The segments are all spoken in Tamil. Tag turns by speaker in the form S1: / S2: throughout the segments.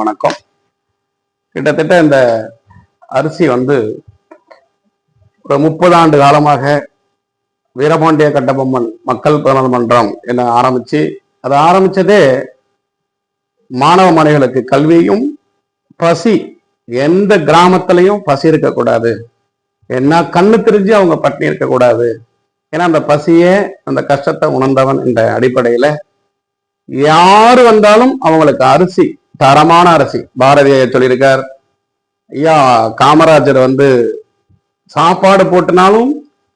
S1: வணக்கம். கிட்டத்தட்ட இந்த அரிசி வந்து ஒரு முப்பது ஆண்டு காலமாக வீரபாண்டிய கட்டபொம்மன் மக்கள் பிரதம மன்றம் என ஆரம்பிச்சு அதை ஆரம்பிச்சதே மாணவ மாணவிகளுக்கு கல்வியும் பசி எந்த கிராமத்திலையும் பசி இருக்கக்கூடாது என்ன கண்ணு தெரிஞ்சு அவங்க பட்டினி இருக்கக்கூடாது ஏன்னா அந்த பசியே அந்த கஷ்டத்தை உணர்ந்தவன் என்ற அடிப்படையில யாரு வந்தாலும் அவங்களுக்கு அரிசி தரமான அரிசி. பாரதியை சொல்லியிருக்கார். ஐயா காமராஜர் வந்து சாப்பாடு போட்டுனாலும்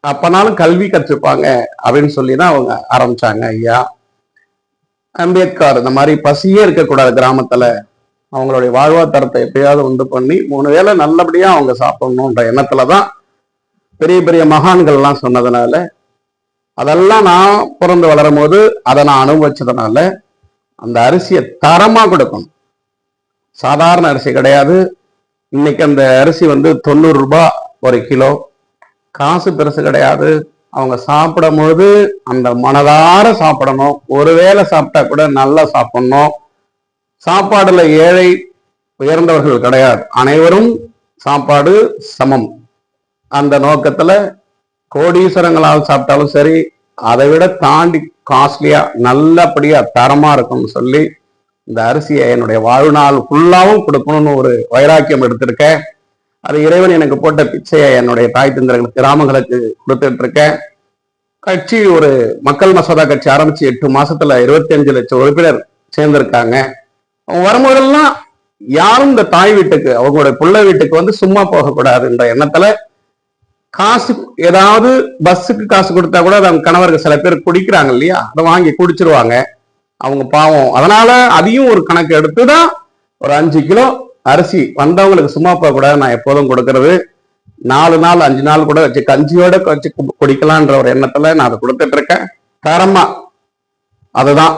S1: அப்பனாலும் கல்வி கற்றுப்பாங்க அப்படின்னு சொல்லி தான் அவங்க ஆரம்பிச்சாங்க ஐயா. அம்பேத்கர் இந்த மாதிரி பசியே இருக்கக்கூடாது கிராமத்துல. அவங்களுடைய வாழ்வாதாரத்தை எப்படியாவது உண்டு பண்ணி மூணு வேளை நல்லபடியா அவங்க சாப்பிடணுன்ற எண்ணத்துல தான் பெரிய பெரிய மகான்கள்லாம் சொன்னதுனால அதெல்லாம் நான் பிறந்து வளரும் போது அதை நான் அனுபவிச்சதுனால அந்த அரிசியை தரமா கொடுக்கணும். சாதாரண அரிசி கிடையாது. இன்னைக்கு அந்த அரிசி வந்து தொண்ணூறு ரூபாய் ஒரு கிலோ. காசு பெருசு கிடையாது. அவங்க சாப்பிடும் போது அந்த மனதார சாப்பிடணும். ஒருவேளை சாப்பிட்டா கூட நல்லா சாப்பிடணும். சாப்பாடுல ஏழை உயர்ந்தவர்கள் கிடையாது. அனைவரும் சாப்பாடு சமம். அந்த நோக்கத்துல கோடீஸ்வரங்களால் சாப்பிட்டாலும் சரி அதை விட தாண்டி காஸ்ட்லியா நல்லபடியா தரமா இருக்கும்னு சொல்லி இந்த அரிசியை என்னுடைய வாழ்நாள் ஃபுல்லாவும் கொடுக்கணும்னு ஒரு வைராக்கியம் எடுத்திருக்கேன். அது இறைவன் எனக்கு போட்ட பிச்சையை என்னுடைய தாய் தந்திரங்களுக்கு கிராமங்களுக்கு கொடுத்துட்டு இருக்கேன் கட்சி ஒரு மக்கள் மசோதா கட்சி ஆரம்பிச்சு எட்டு மாசத்துல இருபத்தி அஞ்சு லட்சம் உறுப்பினர் சேர்ந்திருக்காங்க. அவங்க வரும்போதெல்லாம் யாரும் இந்த தாய் வீட்டுக்கு அவங்களுடைய பிள்ளை வீட்டுக்கு வந்து சும்மா போகக்கூடாதுன்ற எண்ணத்துல காசு ஏதாவது பஸ்ஸுக்கு காசு கொடுத்தா கூட அவங்க கணவருக்கு சில பேர் குடிக்கிறாங்க இல்லையா? அதை வாங்கி குடிச்சிருவாங்க. அவங்க பாவம். அதனால அதையும் ஒரு கணக்கு எடுத்து தான் ஒரு அஞ்சு கிலோ அரிசி வந்தவங்களுக்கு சும்மா போக கூட நான் எப்போதும் கொடுக்கறது. நாலு நாள் அஞ்சு நாள் கூட வச்சு கஞ்சியோட வச்சு குடிக்கலான்ற ஒரு எண்ணத்துல நான் அதை கொடுத்துட்டு இருக்கேன். தரமா அதுதான்.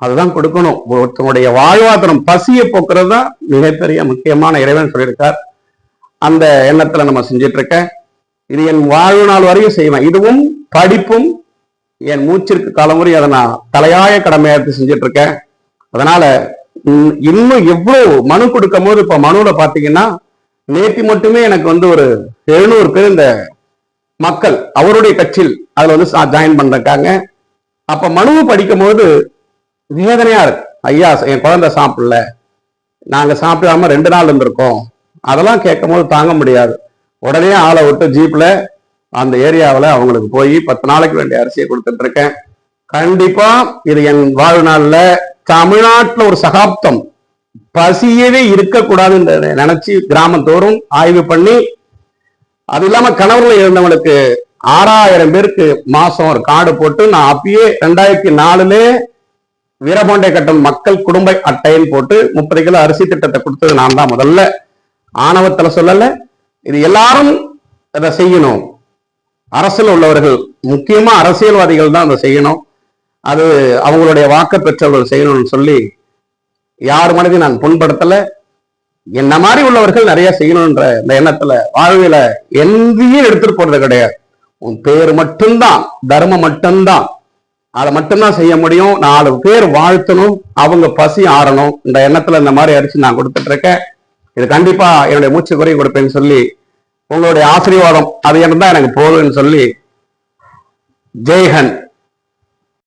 S1: அதுதான் கொடுக்கணும். ஒருத்தனுடைய வாழ்வாதாரம் பசியை போக்குறது தான் மிகப்பெரிய முக்கியமான இறைவன் சொல்லியிருக்கார். அந்த எண்ணத்துல நம்ம செஞ்சிட்டு இருக்கேன். இது என் வாழ்வு நாள் வரையும் செய்வேன். இதுவும் படிப்பும் என் மூச்சிற்கு தலைமுறை அதை நான் தலையாய கடமையா எடுத்து செஞ்சுட்டு இருக்கேன் அதனால இன்னும் எவ்வளவு மனு கொடுக்கும் போது இப்ப மனுல பாத்தீங்கன்னா நேற்று மட்டுமே எனக்கு வந்து ஒரு எழுநூறு பேர் இந்த மக்கள் அவருடைய கட்சியில் அதுல வந்து ஜாயின் பண்றாங்க அப்ப மனுவை படிக்கும் போது வேதனையா இருக்கு. ஐயா என் குழந்தை சாப்பிடல. நாங்க சாப்பிடாம ரெண்டு நாள் இருந்திருக்கோம். அதெல்லாம் கேட்கும் போது தாங்க முடியாது. உடனே ஆளை விட்டு ஜீப்ல அந்த ஏரியாவில் அவங்களுக்கு போய் பத்து நாளைக்கு வேண்டிய அரிசியை கொடுத்துட்டு இருக்கேன். கண்டிப்பா இது என் வாழ்நாளில் தமிழ்நாட்டில் ஒரு சகாப்தம். பசியவே இருக்கக்கூடாதுன்றதை நினைச்சு கிராமத்தோறும் ஆய்வு பண்ணி அது இல்லாம கணவர்கள் இருந்தவங்களுக்கு ஆறாயிரம் பேருக்கு மாசம் ஒரு கார்டு போட்டு நான் அப்பயே ரெண்டாயிரத்தி நாலுல வீரபாண்டிய கட்டம் மக்கள் குடும்ப அட்டைன்னு போட்டு முப்பது கிலோ அரிசி திட்டத்தை கொடுத்தது நான் தான் முதல்ல. ஆணவத்தில் சொல்லலை. இது எல்லாரும் அதை செய்யணும். அரசில் உள்ளவர்கள் முக்கியமா அரசியல்வாதிகள் தான் அதை செய்யணும். அது அவங்களுடைய வாக்க பெற்றவர்கள் செய்யணும்னு சொல்லி யார் மனதையும் நான் புண்படுத்தல. என்ன மாதிரி உள்ளவர்கள் நிறைய செய்யணும்ன்ற இந்த எண்ணத்துல வாழ்வில எங்கேயும் எடுத்துட்டு போறது கிடையாது. உன் பேர் மட்டும்தான் தர்மம் மட்டும்தான். அதை மட்டும்தான் செய்ய முடியும். நாலு பேர் வாழ்த்தணும் அவங்க பசி ஆறணும். இந்த எண்ணத்துல இந்த மாதிரி அரிசி நான் கொடுத்துட்டு இருக்கேன். இது கண்டிப்பா என்னுடைய மூச்சு குறை கொடுப்பேன்னு சொல்லி உங்களுடைய ஆசீர்வாதம் அது இருந்தா எனக்கு போதும்னு சொல்லி ஜெய்ஹன்